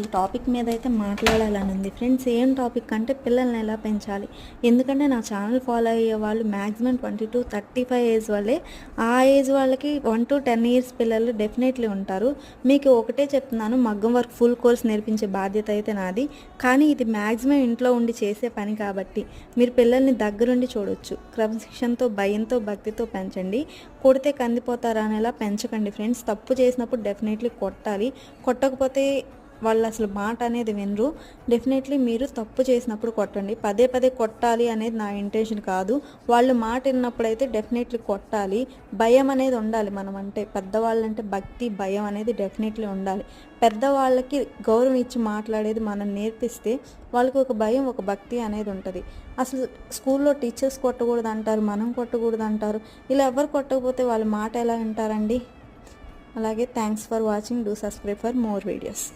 ఈ టాపిక్ మీద అయితే మాట్లాడాలని ఉంది ఫ్రెండ్స్ ఏం టాపిక్ అంటే పిల్లల్ని ఎలా పెంచాలి? ఎందుకంటే నా ఛానల్ ఫాలో అయ్యే వాళ్ళు maximum twenty two thirty five age వాళ్ళే. ఆ ఏజ్ వాళ్ళకి వన్ టు టెన్ ఇయర్స్ పిల్లలు డెఫినెట్లీ ఉంటారు. మీకు ఒకటే చెప్తున్నాను మగ్గం వర్క్ ఫుల్ కోర్స్ నేర్పించే బాధ్యత అయితే నాది. కానీ ఇది మ్యాక్సిమం ఇంట్లో ఉండి చేసే పని కాబట్టి మీరు పిల్లల్ని దగ్గరుండి చూడొచ్చు. క్రమశిక్షణతో భయంతో భక్తితో పెంచండి. కొడితే కందిపోతారా అనేలా పెంచకండి. ఫ్రెండ్స్ తప్పు చేసినప్పుడు డెఫినెట్లీ కొట్టాలి. కొట్టకపోతే వాళ్ళు అసలు మాట అనేది వినరు. డెఫినెట్లీ మీరు తప్పు చేసినప్పుడు కొట్టండి. పదే పదే కొట్టాలి అనేది నా ఇంటెన్షన్ కాదు. వాళ్ళు మాట విన్నప్పుడైతే డెఫినెట్లీ కొట్టాలి. భయం అనేది ఉండాలి మనం అంటే. పెద్దవాళ్ళంటే భక్తి భయం అనేది డెఫినెట్లీ ఉండాలి. పెద్దవాళ్ళకి గౌరవం ఇచ్చి మాట్లాడేది మనం నేర్పిస్తే వాళ్ళకి ఒక భయం ఒక భక్తి అనేది ఉంటుంది. అసలు స్కూల్లో టీచర్స్ కొట్టకూడదు అంటారు మనం కొట్టకూడదు అంటారు ఇలా ఎవరు కొట్టకపోతే వాళ్ళ మాట ఎలా వింటారండి? అలాగే thanks for watching. Do subscribe for more videos.